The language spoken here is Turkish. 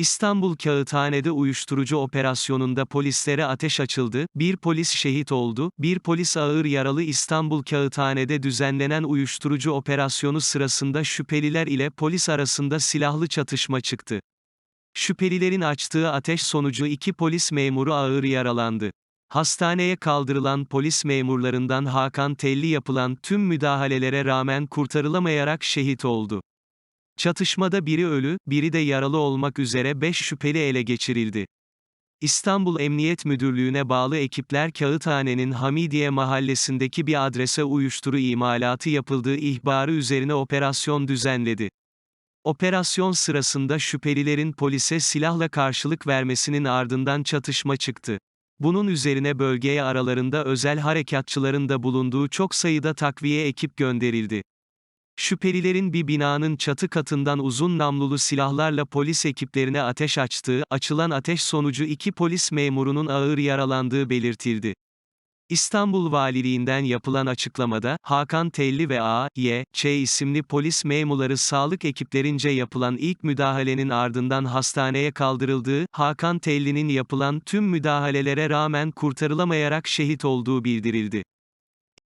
İstanbul Kağıthane'de uyuşturucu operasyonunda polislere ateş açıldı, bir polis şehit oldu, bir polis ağır yaralı İstanbul Kağıthane'de düzenlenen uyuşturucu operasyonu sırasında şüpheliler ile polis arasında silahlı çatışma çıktı. Şüphelilerin açtığı ateş sonucu iki polis memuru ağır yaralandı. Hastaneye kaldırılan polis memurlarından Hakan Telli yapılan tüm müdahalelere rağmen kurtarılamayarak şehit oldu. Çatışmada biri ölü, biri de yaralı olmak üzere 5 şüpheli ele geçirildi. İstanbul Emniyet Müdürlüğü'ne bağlı ekipler Kağıthane'nin Hamidiye mahallesindeki bir adrese uyuşturu imalatı yapıldığı ihbarı üzerine operasyon düzenledi. Operasyon sırasında şüphelilerin polise silahla karşılık vermesinin ardından çatışma çıktı. Bunun üzerine bölgeye aralarında özel harekatçıların da bulunduğu çok sayıda takviye ekip gönderildi. Şüphelilerin bir binanın çatı katından uzun namlulu silahlarla polis ekiplerine ateş açtığı, açılan ateş sonucu iki polis memurunun ağır yaralandığı belirtildi. İstanbul Valiliğinden yapılan açıklamada, Hakan Telli ve A, Y, Ç isimli polis memurları sağlık ekiplerince yapılan ilk müdahalenin ardından hastaneye kaldırıldığı, Hakan Telli'nin yapılan tüm müdahalelere rağmen kurtarılamayarak şehit olduğu bildirildi.